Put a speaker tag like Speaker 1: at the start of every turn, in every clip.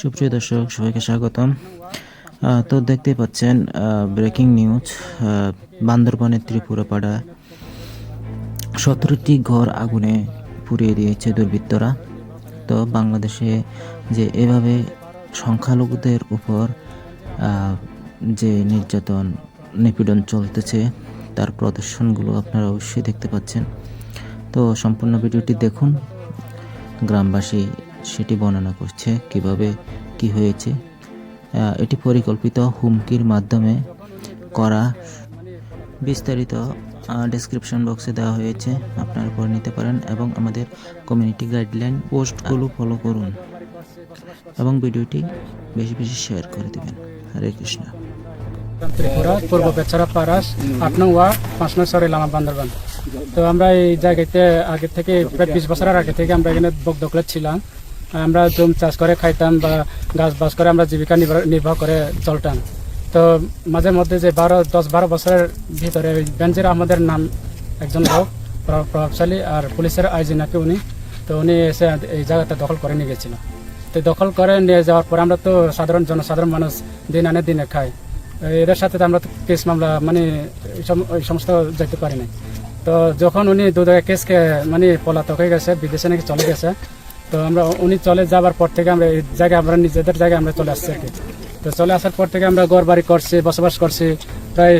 Speaker 1: সুপ্রিয় দর্শক, সবাইকে স্বাগতম। তো দেখতেই পাচ্ছেন ব্রেকিং নিউজ বান্দরবানের ত্রিপুরাপাড়া সতেরোটি ঘর আগুনে পুড়িয়ে দিয়েছে দুর্বৃত্তরা। তো বাংলাদেশে যে এভাবে সংখ্যালঘুদের উপর যে নির্যাতন, নিপীড়ন চলতেছে, তার প্রদর্শনগুলো আপনারা অবশ্যই দেখতে পাচ্ছেন। তো সম্পূর্ণ ভিডিওটি দেখুন। গ্রামবাসী সেটি বর্ণনা করছে কীভাবে, কি হয়েছে। এটি পরিকল্পিত হুমকির মাধ্যমে করা। বিস্তারিত ডেসক্রিপশন বক্সে দেওয়া হয়েছে। আপনারা পড়ে নিতে পারেন এবং আমাদের কমিউনিটি গাইডলাইন পোস্টগুলো ফলো করুন এবং ভিডিওটি বেশি বেশি শেয়ার করে দেবেন। হরে কৃষ্ণ।
Speaker 2: ত্রিপুরা পূর্ব বেচারা পারাস আট নং ওয়ার্ড পাঁচ নং সরে লামা বান্দরবান। তো আমরা এই জায়গাতে আগে থেকে প্রায় বিশ বছরের আগে থেকে আমরা এখানে বকদকলে ছিলাম। আমরা জম চাষ করে খাইতাম বা গাছ বাস করে আমরা জীবিকা নির্বাহ- করে চলতাম। তো মাঝে মধ্যে যে বারো, দশ, বারো বছরের ভিতরে ওই বেনজির আহমদের নাম একজন লোক প্রভাবশালী আর পুলিশের আইজি নাকি উনি, তো উনি এসে এই জায়গাটা দখল করে নিয়ে গেছিল। তো দখল করে নিয়ে যাওয়ার পর আমরা তো সাধারণ জনসাধারণ মানুষ দিন আনে দিনে খাই। এদের সাথে তো আমরা কেস মামলা মানে এই সমস্ত যেতে পারি নাই। তো যখন উনি দু জায়গায় কেসকে মানে পলাতক হয়ে গেছে, বিদেশে নাকি চলে গেছে তো আমরা উনি চলে যাবার পর থেকে আমরা এই জায়গায় আমরা নিজেদের জায়গায় আমরা চলে আসছি আর কি। তো চলে আসার পর থেকে আমরা ঘর বাড়ি করছি বসবাস করছি। প্রায়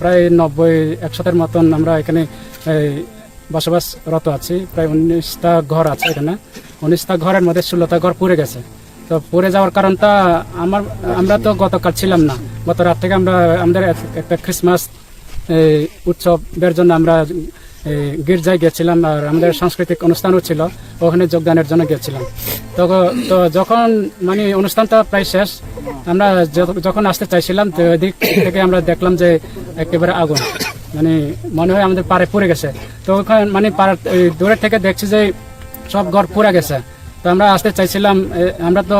Speaker 2: প্রায় নব্বই একশোটার মতন আমরা এখানে বসবাসরত আছি। প্রায় উনিশটা ঘর আছে এখানে। উনিশটা ঘরের মধ্যে ষোলোটা ঘর পুড়ে গেছে। তো পড়ে যাওয়ার কারণটা আমার আমরা তো গতকাল ছিলাম না। গত রাত থেকে আমরা আমাদের একটা ক্রিসমাস এই, উৎসবের জন্য আমরা গির্জায় গেছিলাম আর আমাদের সাংস্কৃতিক অনুষ্ঠানও ছিল, ওখানে যোগদানের জন্য গেছিলাম। তো তো যখন মানে অনুষ্ঠানটা প্রায় শেষ, আমরা যখন আসতে চাইছিলাম, তো ওদিক থেকে আমরা দেখলাম যে একেবারে আগুন মানে মনে হয় আমাদের পাড়ে পড়ে গেছে। তো ওখানে মানে পাড়ার দূরের থেকে দেখছি যে সব ঘর পুড়ে গেছে। তো আমরা আসতে চাইছিলাম আমরা তো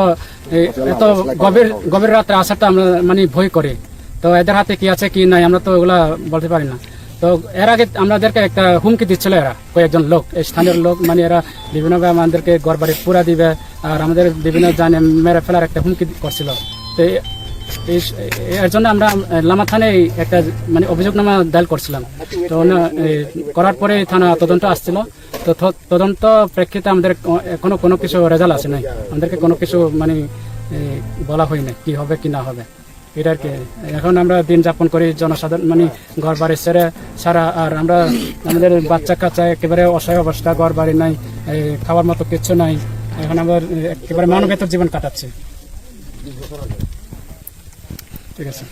Speaker 2: এত গভীর গভীর রাত্রে আসাটা আমরা মানে ভয় করি। তো এদের হাতে কি আছে, কি নাই, আমরা তো ওগুলা বলতে পারি না। তো এর আগে আমাদেরকে একটা হুমকি দিচ্ছিল এরা, কয়েকজন লোক, এই স্থানীয় লোক মানে এরা বিভিন্নভাবে আমাদেরকে ঘর বাড়ি পুরা দিবে, আর আমাদের বিভিন্ন জানে মেরে ফেলার একটা হুমকি করছিল। তো এর জন্য আমরা, লামা থানায় একটা মানে অভিযোগনামা দায়ের করছিলাম। তো করার পরে থানা তদন্ত আসছিল। তো তদন্ত প্রেক্ষিতে আমাদের এখনও কোনো কিছু রেজাল্ট আসে নাই। আমাদেরকে কোনো কিছু মানে বলা হয় না কি হবে কি না হবে। এটা আর কি। এখন আমরা দিন যাপন করি জনসাধারণ মানে ঘর বাড়ি ছেড়ে সারা, আর আমরা আমাদের বাচ্চা কাচ্চা একেবারে অসহায় অবস্থা, ঘর বাড়ি নাই খাবার খাওয়ার মতো কিছু নাই। এখন আমরা একেবারে মানবেতর জীবন কাটাচ্ছি। ঠিক আছে।